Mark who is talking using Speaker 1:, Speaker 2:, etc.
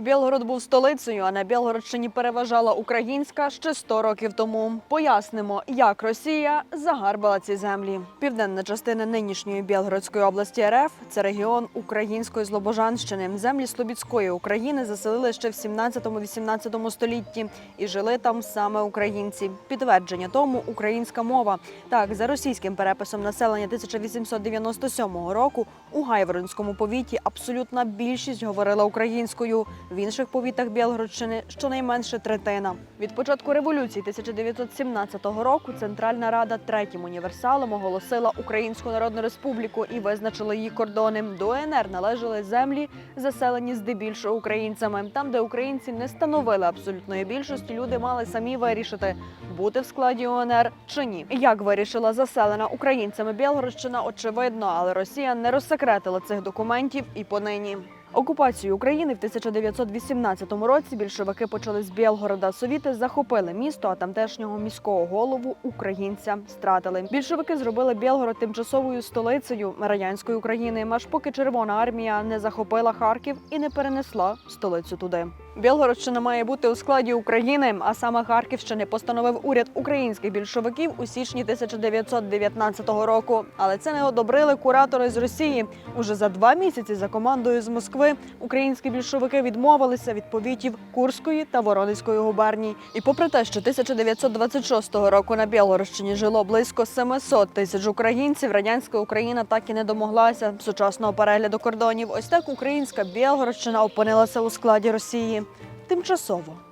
Speaker 1: Білгород був столицею, а на Білгородщині переважала українська ще 100 років тому. Пояснимо, як Росія загарбала ці землі. Південна частина нинішньої Білгородської області РФ це регіон української Слобожанщини. Землі Слобідської України заселили ще в 17-18 столітті і жили там саме українці. Підтвердження тому українська мова. Так, за російським переписом населення 1897 року у Гайворонському повіті абсолютна більшість говорила українською. В інших повітах Білгородщини щонайменше третина. Від початку революції 1917 року Центральна Рада третім універсалом оголосила Українську Народну Республіку і визначила її кордони. До УНР належали землі, заселені здебільшого українцями. Там, де українці не становили абсолютної більшості, люди мали самі вирішити, бути в складі УНР чи ні. Як вирішила заселена українцями Білгородщина, очевидно, але Росія не розсекретила цих документів і понині. Окупацію України в 1918 році більшовики почали з Білгорода. Совіти захопили місто, а тамтешнього міського голову українця стратили. Більшовики зробили Білгород тимчасовою столицею радянської України, аж поки Червона армія не захопила Харків і не перенесла столицю туди. Білгородщина має бути у складі України, а саме Харківщини постановив уряд українських більшовиків у січні 1919 року. Але це не одобрили куратори з Росії. Уже за два місяці за командою з Москви українські більшовики відмовилися від повітів Курської та Воронезької губерній. І попри те, що 1926 року на Білгородщині жило близько 700 тисяч українців, радянська Україна так і не домоглася сучасного перегляду кордонів. Ось так українська Білгородщина опинилася у складі Росії тимчасово.